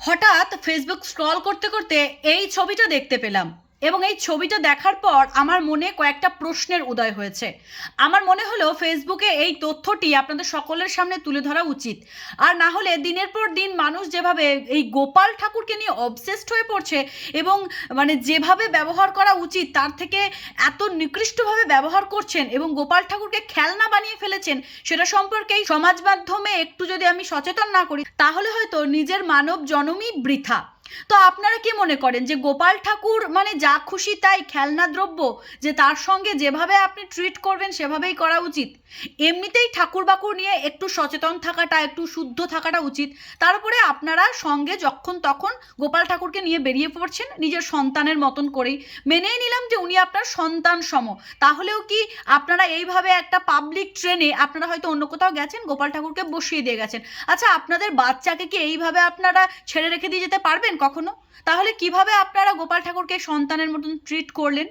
হঠাৎ Facebook scroll করতে করতে এই ছবিটা দেখতে পেলাম। এবং এই ছবিটা দেখার পর আমার মনে কয়েকটা প্রশ্নের উদয় হয়েছে। আমার মনে হলো ফেসবুকে এই তথ্যটি আপনাদের সকলের সামনে তুলে ধরা উচিত। আর না হলে দিনের পর দিন মানুষ যেভাবে এই গোপাল ঠাকুরকে নিয়ে অবসেসড হয়ে পড়ছে এবং মানে যেভাবে ব্যবহার করা উচিত, তার থেকে এত নিকৃষ্টভাবে ব্যবহার করছেন এবং গোপাল ঠাকুরকে খেলনা বানিয়ে ফেলেছেন, সেটা সম্পর্কে এই সমাজ মাধ্যমে একটু যদি আমি সচেতন না করি, তাহলে হয়তো নিজের মানব জনমই বৃথা। তো আপনারা কি মনে করেন যে গোপাল ঠাকুর মানে যা খুশি তাই খেলনা দ্রব্য যে তার সঙ্গে যেভাবে আপনি ট্রিট করবেন সেভাবেই করা উচিত? এমনিতেই ঠাকুর বাকুর নিয়ে একটু সচেতন থাকাটা, একটু শুদ্ধ থাকাটা উচিত। তারপরে আপনারা সঙ্গে যখন তখন গোপাল ঠাকুরকে নিয়ে বেরিয়ে পড়ছেন নিজের সন্তানের মতন করেই। মেনেই নিলাম যে উনি আপনার সন্তান সম। তাহলেও কি আপনারা এইভাবে একটা পাবলিক ট্রেনে আপনারা হয়তো অন্য কোথাও গেছেন, গোপাল ঠাকুরকে বসিয়ে দিয়ে গেছেন। আচ্ছা আপনাদের বাচ্চাকে কি এইভাবে আপনারা ছেড়ে রেখে দিয়ে যেতে পারবেন? কখনো? তাহলে কীভাবে আপনারা গোপাল ঠাকুরকে সন্তানের মতন ট্রিট করলেন?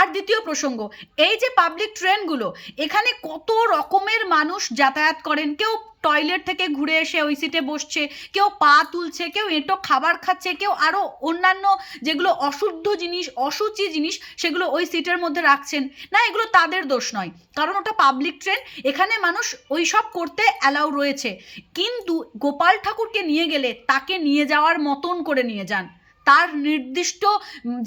আর দ্বিতীয় প্রসঙ্গ, এই যে পাবলিক ট্রেনগুলো এখানে কত রকমের মানুষ যাতায়াত করেন? কেউ টয়লেট থেকে ঘুরে এসে ওই সিটে বসছে, কেউ পা তুলছে, কেউ এঁটো খাবার খাচ্ছে, কেউ আরও অন্যান্য যেগুলো অশুদ্ধ জিনিস অসুচি জিনিস, সেগুলো ওই সিটের মধ্যে রাখছেন। না, এগুলো তাদের দোষ নয়। কারণ ওটা পাবলিক ট্রেন এখানে মানুষ ওই সব করতে অ্যালাউ রয়েছে। কিন্তু গোপাল ঠাকুরকে নিয়ে গেলে তাকে নিয়ে যাওয়ার মতন করে নিয়ে যান। তার নির্দিষ্ট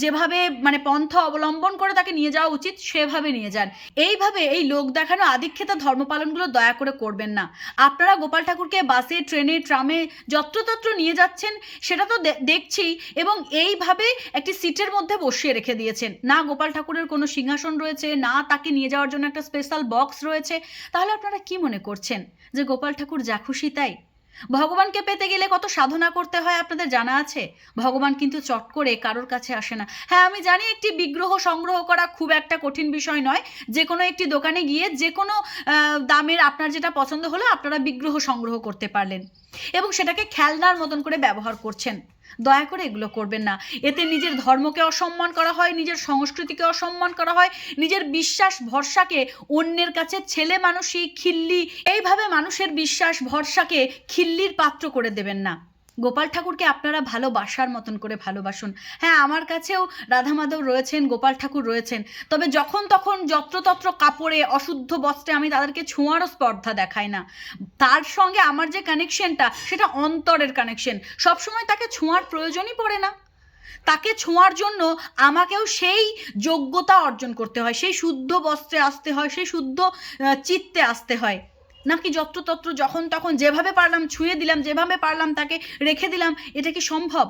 যেভাবে মানে পন্থা অবলম্বন করে তাকে নিয়ে যাওয়া উচিত, সেভাবে নিয়ে যান। এইভাবে এই লোক দেখানো আদিক্ষেতা ধর্মপালনগুলো দয়া করে করবেন না। আপনারা গোপাল ঠাকুরকে বাসে, ট্রেনে, ট্রামে যত্রতত্র নিয়ে যাচ্ছেন, সেটা তো দেখছি এবং এইভাবে একটি সিটের মধ্যে বসিয়ে রেখে দিয়েছেন। না গোপাল ঠাকুরের কোনো সিংহাসন রয়েছে, না তাকে নিয়ে যাওয়ার জন্য একটা স্পেশাল বক্স রয়েছে। তাহলে আপনারা কি মনে করছেন যে গোপাল ঠাকুর যা খুশি তাই? ভগবানকে পেতে গেলে কত সাধনা করতে হয় আপনাদের জানা আছে? ভগবান কিন্তু চট করে কারোর কাছে আসে না। হ্যাঁ আমি জানি একটি বিগ্রহ সংগ্রহ করা খুব একটা কঠিন বিষয় নয়। যে কোনো একটি দোকানে গিয়ে যে কোনো দামের আপনার যেটা পছন্দ হলো, আপনারা বিগ্রহ সংগ্রহ করতে পারলেন। এবং সেটাকে খেলনার মতন করে ব্যবহার করছেন। দয়া করে এগুলো করবেন না। এতে নিজের ধর্মকে অসম্মান করা হয়, নিজের সংস্কৃতিকে অসম্মান করা হয়, নিজের বিশ্বাস ভরসাকে অন্যের কাছে ছেলে মানুষই খিল্লি। এইভাবে মানুষের বিশ্বাস ভরসাকে খিল্লির পাত্র করে দেবেন না। গোপাল ঠাকুরকে আপনারা ভালোবাসার মতন করে ভালোবাসুন। হ্যাঁ আমার কাছেও রাধা মাধব রয়েছেন, গোপাল ঠাকুর রয়েছেন। তবে যখন তখন যত্রতত্র কাপড়ে, অশুদ্ধ বস্ত্রে আমি তাদেরকে ছোঁয়ারও স্পর্ধা দেখাই না। তার সঙ্গে আমার যে কানেকশনটা সেটা অন্তরের কানেকশন সবসময় তাকে ছোঁয়ার প্রয়োজনই পড়ে না। তাকে ছোঁয়ার জন্য আমাকেও সেই যোগ্যতা অর্জন করতে হয়, সেই শুদ্ধ বস্ত্রে আসতে হয়, সেই শুদ্ধ চিত্তে আসতে হয়। নাকি যত্রতত্র যখন তখন যেভাবে পারলাম ছুঁয়ে দিলাম, যেভাবে পারলাম তাকে রেখে দিলাম, এটা কি সম্ভব?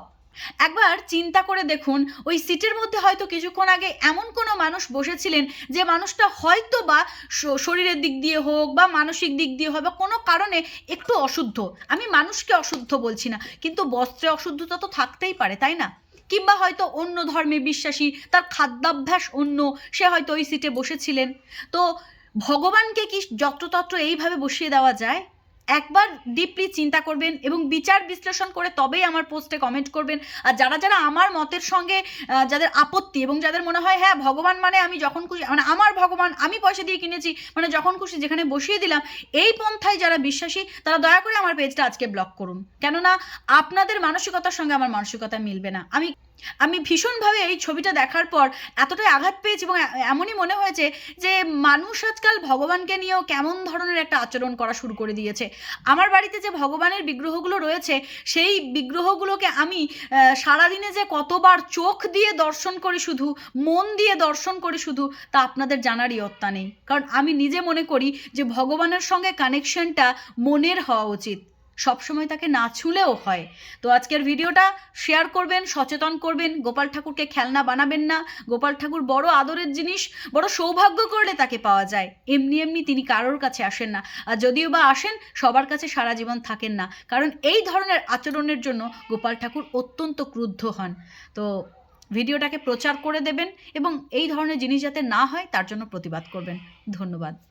একবার চিন্তা করে দেখুন, ওই সিটের মধ্যে হয়তো কিছুক্ষণ আগে এমন কোনো মানুষ বসেছিলেন যে মানুষটা হয়তো বা শরীরের দিক দিয়ে হোক বা মানসিক দিক দিয়ে হোক বা কোনো কারণে একটু অশুদ্ধ। আমি মানুষকে অশুদ্ধ বলছি না, কিন্তু বস্ত্রে অশুদ্ধতা তো থাকতেই পারে, তাই না? কিংবা হয়তো অন্য ধর্মে বিশ্বাসী, তার খাদ্যাভ্যাস অন্য, সে হয়তো ওই সিটে বসেছিলেন। তো ভগবানকে কি যত্রতত্র এইভাবে বসিয়ে দেওয়া যায়? একবার ডিপলি চিন্তা করবেন এবং বিচার বিশ্লেষণ করে তবেই আমার পোস্টে কমেন্ট করবেন। আর যারা যারা আমার মতের সঙ্গে যাদের আপত্তি এবং যাদের মনে হয় হ্যাঁ ভগবান মানে আমি যখন খুশি মানে আমার ভগবান, আমি পয়সা দিয়ে কিনেছি মানে যখন খুশি যেখানে বসিয়ে দিলাম, এই পন্থায় যারা বিশ্বাসী, তারা দয়া করে আমার পেজটা আজকে ব্লক করুন। কেননা আপনাদের মানসিকতার সঙ্গে আমার মানসিকতা মিলবে না। আমি আমি ভীষণভাবে এই ছবিটা দেখার পর এতটাই আঘাত পেয়েছি এবং এমনই মনে হয়েছে যে মানুষ আজকাল ভগবানকে নিয়েও কেমন ধরনের একটা আচরণ করা শুরু করে দিয়েছে। আমার বাড়িতে যে ভগবানের বিগ্রহগুলো রয়েছে, সেই বিগ্রহগুলোকে আমি সারাদিনে যে কতবার চোখ দিয়ে দর্শন করি শুধু, মন দিয়ে দর্শন করি শুধু, তা আপনাদের জানারই অত্যা নেই। কারণ আমি নিজে মনে করি যে ভগবানের সঙ্গে কানেকশনটা মনের হওয়া উচিত। সবসময় তাকে না ছুলেও হয়। তো আজকের ভিডিওটা শেয়ার করবেন, সচেতন করবেন, গোপাল ঠাকুরকে খেলনা বানাবেন না। গোপাল ঠাকুর বড় আদরের জিনিস, বড় সৌভাগ্য করলে তাকে পাওয়া যায়। এমনি এমনি তিনি কারোর কাছে আসেন না। আর যদিও বা আসেন, সবার কাছে সারা জীবন থাকেন না। কারণ এই ধরনের আচরণের জন্য গোপাল ঠাকুর অত্যন্ত ক্রুদ্ধ হন। তো ভিডিওটাকে প্রচার করে দেবেন এবং এই ধরনের জিনিস যাতে না হয়, তার জন্য প্রতিবাদ করবেন। ধন্যবাদ।